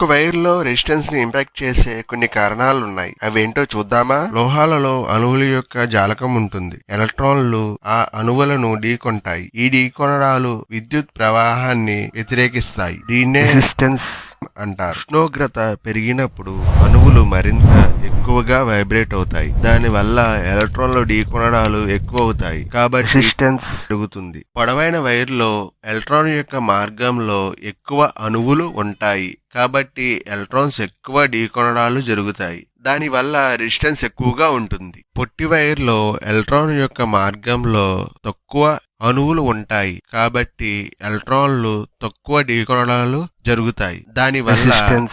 ఒక వైర్లో రెసిస్టెన్స్ని ఇంపాక్ట్ చేసే కొన్ని కారణాలు ఉన్నాయి అవేంటో చూద్దామా? లోహాలలో అణువుల యొక్క జాలకం ఉంటుంది. ఎలక్ట్రాన్లు ఆ అణువులను ఢీకొంటాయి. ఈ ఢీకొనడాలు విద్యుత్ ప్రవాహాన్ని వ్యతిరేకిస్తాయి. దీన్నే రెసిస్టెన్స్ అంటారు. ఉష్ణోగ్రత పెరిగినప్పుడు అణువులు మరింత ఎక్కువగా వైబ్రేట్ అవుతాయి. దాని వల్ల ఎలక్ట్రాన్లు ఢీకొనడాలు ఎక్కువ అవుతాయి కాబట్టి రెసిస్టెన్స్ పెరుగుతుంది. పొడవైన వైర్లో ఎలక్ట్రాన్ యొక్క మార్గంలో ఎక్కువ అణువులు ఉంటాయి. కాబట్టి ఎలక్ట్రాన్స్ ఎక్కువ ఢీకొనడాలు జరుగుతాయి. దాని వల్ల రెసిస్టెన్స్ ఎక్కువగా ఉంటుంది. పొట్టి వైర్లో ఎలక్ట్రాన్ యొక్క మార్గంలో తక్కువ అణువులు ఉంటాయి. కాబట్టి ఎలక్ట్రాన్లు తక్కువ ఢీకొనడాలు జరుగుతాయి. దాని వల్ల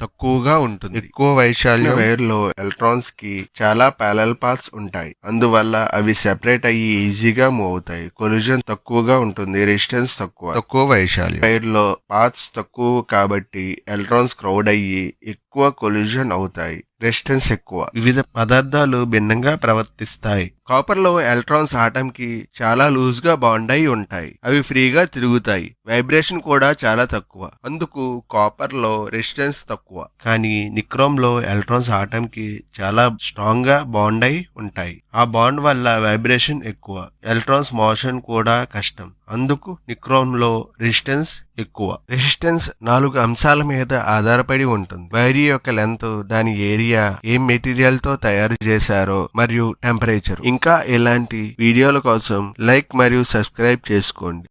తక్కువగా ఉంటుంది. ఎక్కువ వైశాల్య వైర్లో ఎలక్ట్రాన్స్కి చాలా ప్యారల్ పాత్స్ ఉంటాయి. అందువల్ల అవి సెపరేట్ అయ్యి ఈజీగా మూవ్ అవుతాయి. కొలిజన్ తక్కువగా ఉంటుంది. రెసిస్టెన్స్ తక్కువ. తక్కువ వైశాల్యం. వైర్లో పాత్స్ తక్కువ కాబట్టి ఎలక్ట్రాన్స్ క్రౌడ్ అయ్యి ఎక్కువ కొలిజన్ అవుతాయి. రెసిస్టెన్స్ ఎక్కువ. వివిధ పదార్థాలు భిన్నంగా ప్రవర్తిస్తాయి. కాపర్లో ఎలక్ట్రాన్స్ ఆటం కి చాలా లూజ్గా బాండ్ అయి ఉంటాయి. అవి ఫ్రీగా తిరుగుతాయి. వైబ్రేషన్ కూడా చాలా తక్కువ. అందుకు కాపర్లో రెసిస్టెన్స్ తక్కువ. కానీ నిక్రోమ్లో ఎలక్ట్రాన్స్ ఆటం కి చాలా స్ట్రాంగ్గా బాండ్ అయి ఉంటాయి. ఆ బాండ్ వల్ల వైబ్రేషన్ ఎక్కువ. ఎలక్ట్రాన్స్ మోషన్ కూడా కష్టం. అందుకు నిక్రోన్లో రెసిస్టెన్స్ ఎక్కువ. రెసిస్టెన్స్ నాలుగు అంశాల మీద ఆధారపడి ఉంటుంది. వైరీ యొక్క లెంత్ దాని ఏరియా ఏ మెటీరియల్తో తయారు చేశారో మరియు టెంపరేచర్ ఇంకా ఇలాంటి వీడియోల కోసం లైక్ మరియు సబ్స్క్రైబ్ చేసుకోండి.